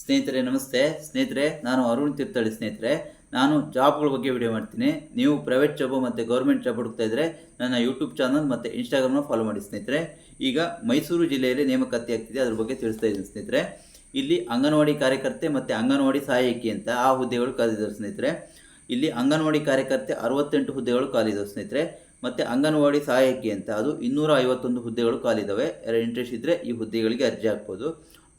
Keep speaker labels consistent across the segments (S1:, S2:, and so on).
S1: ಸ್ನೇಹಿತರೆ, ನಮಸ್ತೆ. ಸ್ನೇಹಿತರೆ, ನಾನು ಅರುಣ್ ತೀರ್ಥಳ್ಳಿ ಸ್ನೇಹಿತರೆ. ನಾನು ಜಾಬ್ಗಳ ಬಗ್ಗೆ ವಿಡಿಯೋ ಮಾಡ್ತೀನಿ. ನೀವು ಪ್ರೈವೇಟ್ ಜಾಬು ಮತ್ತು ಗೌರ್ಮೆಂಟ್ ಜಾಬ್ ಹುಡುಕ್ತಾ ಇದ್ದರೆ ನನ್ನ ಯೂಟ್ಯೂಬ್ ಚಾನಲ್ ಮತ್ತು ಇನ್ಸ್ಟಾಗ್ರಾಮ್ನ ಫಾಲೋ ಮಾಡಿ ಸ್ನೇಹಿತರೆ. ಈಗ ಮೈಸೂರು ಜಿಲ್ಲೆಯಲ್ಲಿ ನೇಮಕಾತಿ ಆಗ್ತಿದೆ. ಅದ್ರ ಬಗ್ಗೆ ತಿಳಿಸ್ತಾ ಇದ್ದೀನಿ ಸ್ನೇಹಿತರೆ. ಇಲ್ಲಿ ಅಂಗನವಾಡಿ ಕಾರ್ಯಕರ್ತೆ ಮತ್ತು ಅಂಗನವಾಡಿ ಸಹಾಯಕಿ ಅಂತ ಆ ಹುದ್ದೆಗಳು ಕಾದಿದ್ದಾರೆ ಸ್ನೇಹಿತರೆ. ಇಲ್ಲಿ ಅಂಗನವಾಡಿ ಕಾರ್ಯಕರ್ತೆ ಅರವತ್ತೆಂಟು ಹುದ್ದೆಗಳು ಕಾಲಿದ್ದಾವೆ ಸ್ನೇಹಿತರೆ. ಮತ್ತು ಅಂಗನವಾಡಿ ಸಹಾಯಕಿ ಅಂತ ಅದು ಇನ್ನೂರ ಐವತ್ತೊಂದು ಹುದ್ದೆಗಳು ಕಾಲಿದ್ದಾವೆ. ಯಾರು ಇಂಟ್ರೆಸ್ಟ್ ಇದ್ದರೆ ಈ ಹುದ್ದೆಗಳಿಗೆ ಅರ್ಜಿ ಹಾಕ್ಬೋದು.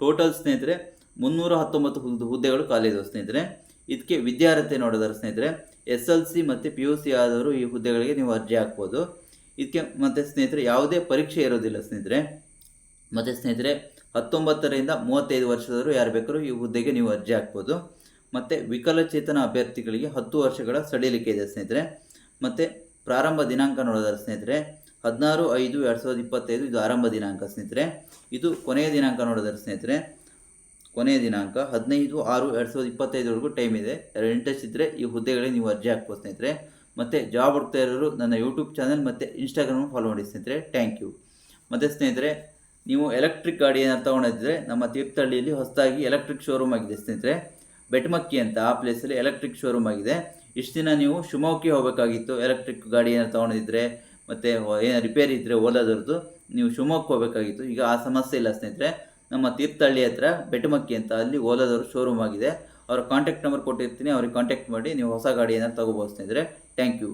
S1: ಟೋಟಲ್ ಸ್ನೇಹಿತರೆ ಮುನ್ನೂರ ಹತ್ತೊಂಬತ್ತು ಹುದ್ದೆ ಹುದ್ದೆಗಳು ಕಾಲೇಜು ಸ್ನೇಹಿತರೆ. ಇದಕ್ಕೆ ವಿದ್ಯಾರ್ಹತೆ ನೋಡಿದಾರೆ ಸ್ನೇಹಿತರೆ, ಎಸ್ ಎಲ್ ಸಿ ಮತ್ತು ಪಿ ಯು ಸಿ ಆದವರು ಈ ಹುದ್ದೆಗಳಿಗೆ ನೀವು ಅರ್ಜಿ ಹಾಕ್ಬೋದು. ಇದಕ್ಕೆ ಮತ್ತು ಸ್ನೇಹಿತರೆ, ಯಾವುದೇ ಪರೀಕ್ಷೆ ಇರೋದಿಲ್ಲ ಸ್ನೇಹಿತರೆ. ಮತ್ತು ಸ್ನೇಹಿತರೆ, ಹತ್ತೊಂಬತ್ತರಿಂದ ಮೂವತ್ತೈದು ವರ್ಷದವರು ಯಾರು ಬೇಕಾದ್ರೂ ಈ ಹುದ್ದೆಗೆ ನೀವು ಅರ್ಜಿ ಹಾಕ್ಬೋದು. ಮತ್ತು ವಿಕಲಚೇತನ ಅಭ್ಯರ್ಥಿಗಳಿಗೆ ಹತ್ತು ವರ್ಷಗಳ ಸಡಿಲಿಕೆ ಇದೆ ಸ್ನೇಹಿತರೆ. ಮತ್ತು ಪ್ರಾರಂಭ ದಿನಾಂಕ ನೋಡೋದಾದ್ರೆ ಸ್ನೇಹಿತರೆ, ಹದಿನಾರು ಐದು ಎರಡು ಸಾವಿರದ ಇಪ್ಪತ್ತೈದು ಇದು ಆರಂಭ ದಿನಾಂಕ ಸ್ನೇಹಿತರೆ. ಇದು ಕೊನೆಯ ದಿನಾಂಕ ನೋಡೋದಾದ್ರೆ ಸ್ನೇಹಿತರೆ. ಕೊನೆಯ ದಿನಾಂಕ ಹದಿನೈದು ಆರು ಎರಡು ಸಾವಿರದ ಇಪ್ಪತ್ತೈದರವರೆಗೂ ಟೈಮ್ ಇದೆ. ಯಾರು ಇಂಟ್ರೆಸ್ಟ್ ಇದ್ದರೆ ಈ ಹುದ್ದೆಗಳಿಗೆ ನೀವು ಅರ್ಜಿ ಹಾಕ್ಬೋದು ಸ್ನೇಹಿತರೆ. ಮತ್ತು ಜಾಬ್ ಹುಡ್ತಾ ಇರೋರು ನನ್ನ ಯೂಟ್ಯೂಬ್ ಚಾನಲ್ ಮತ್ತು ಇನ್ಸ್ಟಾಗ್ರಾಮ್ ಫಾಲೋ ಮಾಡಿ ಸ್ನೇಹಿತರೆ. ಥ್ಯಾಂಕ್ ಯು ಮತ್ತು ಸ್ನೇಹಿತರೆ, ನೀವು ಎಲೆಕ್ಟ್ರಿಕ್ ಗಾಡಿ ಏನಾರು ತೊಗೊಂಡಿದ್ರೆ ನಮ್ಮ ತೀರ್ಥಹಳ್ಳಿಯಲ್ಲಿ ಹೊಸದಾಗಿ ಎಲೆಕ್ಟ್ರಿಕ್ ಶೋರೂಮ್ ಆಗಿದೆ ಸ್ನೇಹಿತರೆ. ಬೆಟ್ಮಕ್ಕಿ ಅಂತ ಆ ಪ್ಲೇಸಲ್ಲಿ ಎಲೆಕ್ಟ್ರಿಕ್ ಶೋರೂಮ್ ಆಗಿದೆ. ಇಷ್ಟು ದಿನ ನೀವು ಶಿವಮೊಗ್ಗಕ್ಕೆ ಹೋಗಬೇಕಾಗಿತ್ತು ಎಲೆಕ್ಟ್ರಿಕ್ ಗಾಡಿ ಏನಾರು ತೊಗೊಂಡಿದ್ರೆ, ಮತ್ತು ಏನು ರಿಪೇರಿ ಇದ್ದರೆ ಓಲಾದವ್ರದ್ದು ನೀವು ಶಿವಮೊಗ್ಗಕ್ಕೆ ಹೋಗಬೇಕಾಗಿತ್ತು. ಈಗ ಆ ಸಮಸ್ಯೆ ಇಲ್ಲ ಸ್ನೇಹಿತರೆ. ನಮ್ಮ ತೀರ್ಥಹಳ್ಳಿ ಹತ್ರ ಬೆಟಮಕ್ಕಿ ಅಂತ ಅಲ್ಲಿ ಓಲಾದವ್ರ ಶೋರೂಮ್ ಆಗಿದೆ. ಅವ್ರ ಕಾಂಟ್ಯಾಕ್ಟ್ ನಂಬರ್ ಕೊಟ್ಟಿರ್ತೀನಿ, ಅವ್ರಿಗೆ ಕಾಂಟ್ಯಾಕ್ಟ್ ಮಾಡಿ ನೀವು ಹೊಸ ಗಾಡಿ ಏನಾದ್ರು ತೊಗೋಬೋದು ಸ್ನೇಹಿತರೆ. Thank you